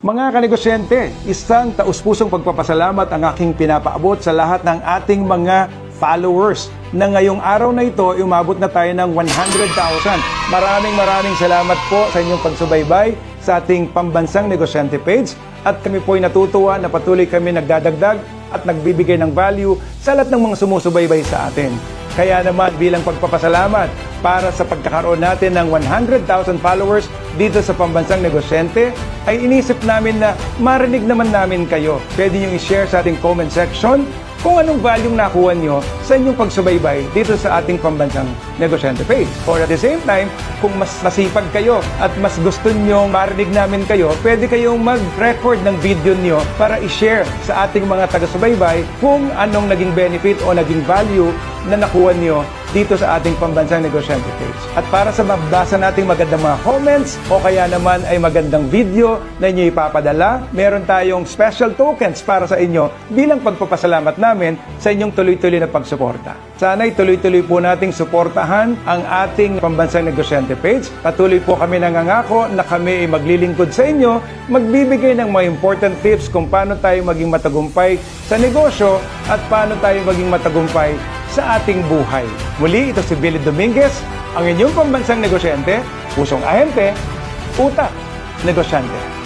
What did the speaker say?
Mga kanegosyente, isang taus-pusong pagpapasalamat ang aking pinapaabot sa lahat ng ating mga followers na ngayong araw na ito umabot na tayo ng 100,000. Maraming maraming salamat po sa inyong pagsubaybay sa ating pambansang negosyante page at kami po ay natutuwa na patuloy kami nagdadagdag at nagbibigay ng value sa lahat ng mga sumusubaybay sa atin. Kaya naman bilang pagpapasalamat para sa pagkakaroon natin ng 100,000 followers dito sa Pambansang Negosyente, ay inisip namin na marinig naman namin kayo. Pwede nyo i-share sa ating comment section kung anong value nakuha nyo sa inyong pagsubaybay dito sa ating Pambansang Negosyente page. Or at the same time, kung mas masipag kayo at mas gusto nyo marinig namin kayo, pwede kayong mag-record ng video nyo para i-share sa ating mga taga-subaybay kung anong naging benefit o naging value na nakuha nyo dito sa ating pambansang negosyante page. At para sa mabasa nating magandang mga comments o kaya naman ay magandang video na inyo ipapadala, meron tayong special tokens para sa inyo bilang pagpapasalamat namin sa inyong tuloy-tuloy na pagsuporta. Sana'y tuloy-tuloy po nating suportahan ang ating pambansang negosyante page. Patuloy po kami nangangako na kami ay maglilingkod sa inyo, magbibigay ng mga important tips kung paano tayo maging matagumpay sa negosyo at paano tayo maging matagumpay sa ating buhay. Muli, ito si Billy Dominguez, ang inyong pambansang negosyante, pusong ahente, utak, negosyante.